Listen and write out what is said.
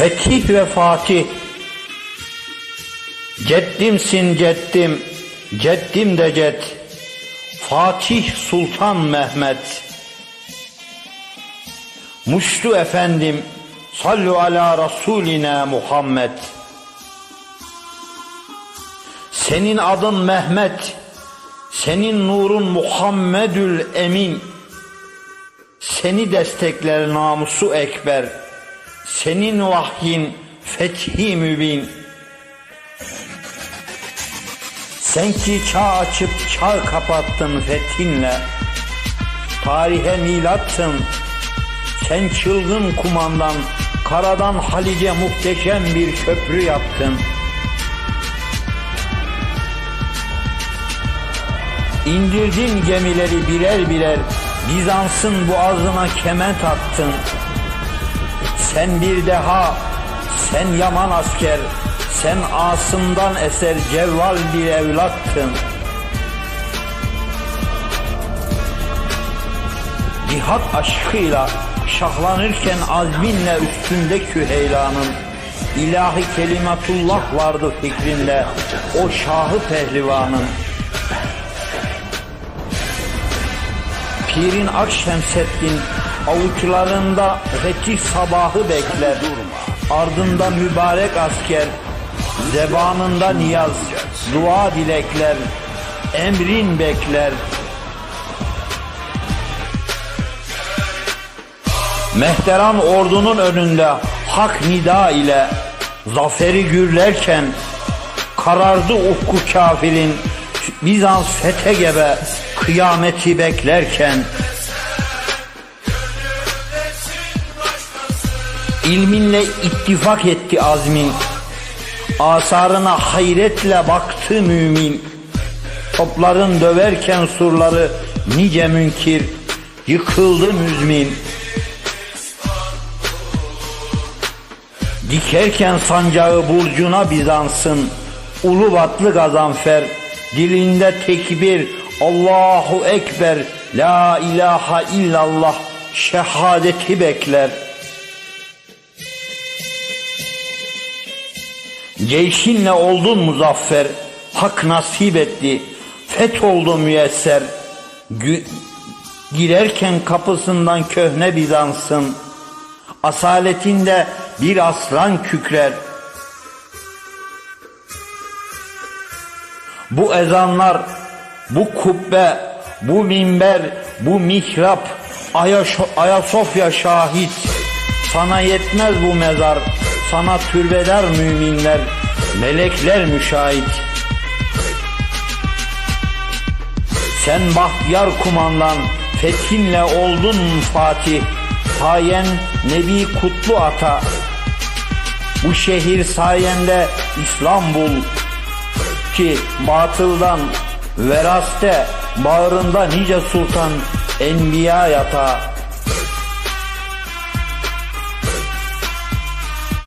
Fetih ve Fatih. Ceddimsin ceddim Ceddim de ced. Fatih Sultan Mehmet. Muştu efendim Sallu ala Resulina Muhammed. Senin adın Mehmet Senin nurun Muhammedül Emin. Seni destekler namusu ekber Senin vahyin fethi mübin. Sen ki çağ açıp çağ kapattın fethinle. Tarihe milatsın. Sen çılgın kumandan Karadan Halice muhteşem bir köprü yaptın. İndirdin gemileri birer birer Bizans'ın boğazına kement attın Sen bir deha Sen yaman asker Sen asımdan eser cevval bir evlattın. Cihat aşkıyla şahlanırken azminle üstünde küheylanın ilahi kelimatullah vardı fikrinde o şahı pehlivanın Pirin Akşemseddin avuçlarında fetih sabahı bekler. Ardında mübarek asker, zebanında niyaz, dua dilekler, emrin bekler. Mehteran ordunun önünde hak nida ile zaferi gürlerken karardı ufku kafirin Bizans fete gebe kıyameti beklerken ilminle ittifak etti azmin. Asarına hayretle baktı mümin. Topların döverken surları nice münkir yıkıldı müzmin. Dikerken sancağı burcuna Bizans'ın. Ulubatlı gazanfer Dilinde tekbir Allahu Ekber La ilahe illallah Şehadeti bekler. Ceyşinle oldun muzaffer Hak nasip etti. Feth oldu müyesser. Gü- Girerken kapısından köhne Bizans'ın Asaletinde bir aslan kükrer. Bu ezanlar, bu kubbe, bu minber, bu mihrap, Ayaş- Ayasofya şahit. Sana yetmez bu mezar, sana türbeler müminler, melekler müşahit. Sen bahtiyar kumandan, fethinle oldun Fatih. Sayen Nebi Kutlu Ata. Bu şehir sayende İstanbul ki batıldan veraste bağrında nice sultan enbiya yata.